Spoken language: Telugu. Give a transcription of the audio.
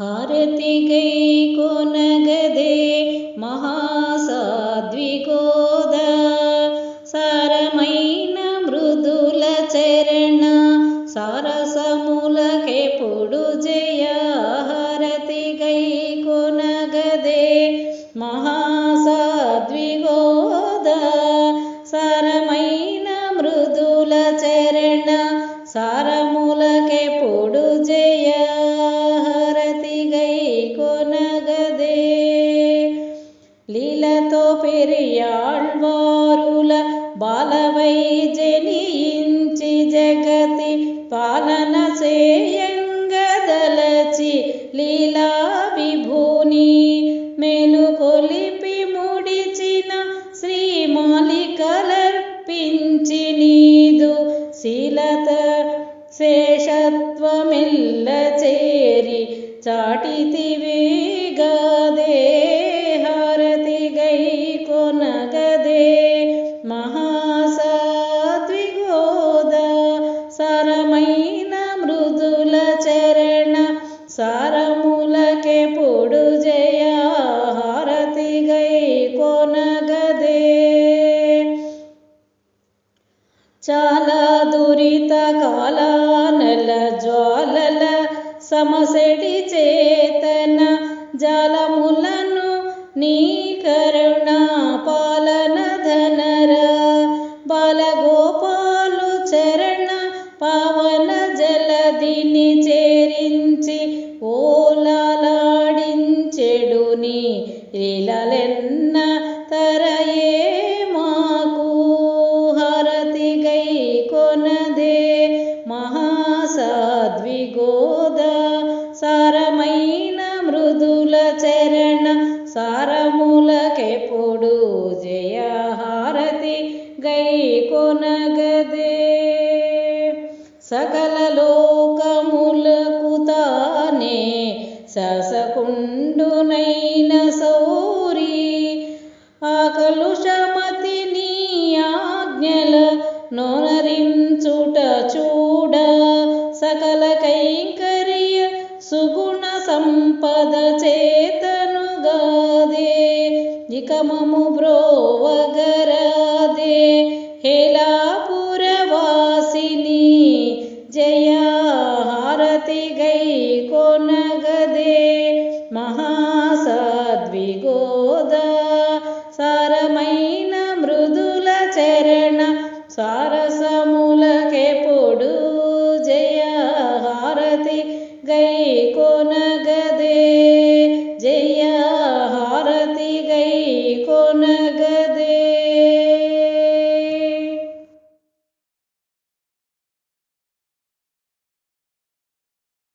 हारति नगदे महासाद्विगोदा सारीना मृदुल चरण सारसमुले पुडुजया हारति नगदे महा పెరియాళ్వారుల బాలవై జనించి జగతి పాలన చేయంగదలచి లీలా విభూని మెలుకొలిపి ముడిచిన శ్రీమాలికలర్పించి నీదు శీలత శేషత్వమెల్ల చేరి చాటితివి చాలా దురిత కాలానల జ్వాలల సమసెడి చేతన జాలములను నీ కరుణ పాలన ధనర. బాలగోపాలు చరణ పవన జలదిని చేరించి ఓలాలాడించెడు లీలలెన్న తరయే. సారములకెప్పుడు జయ హారతి గై కొనగదే. సకల లోకములకు తానే ససకుండునైన సౌరి ఆకలుష సంగమము బ్రోవగరాదే. హేలాపురవాసిని జయాహారతి గై కొనగదే. మహాసాద్విగోద సారమైన మృదుల చరణ సారసములకే పొడు జయాహారతి గై కొనగదే. జయ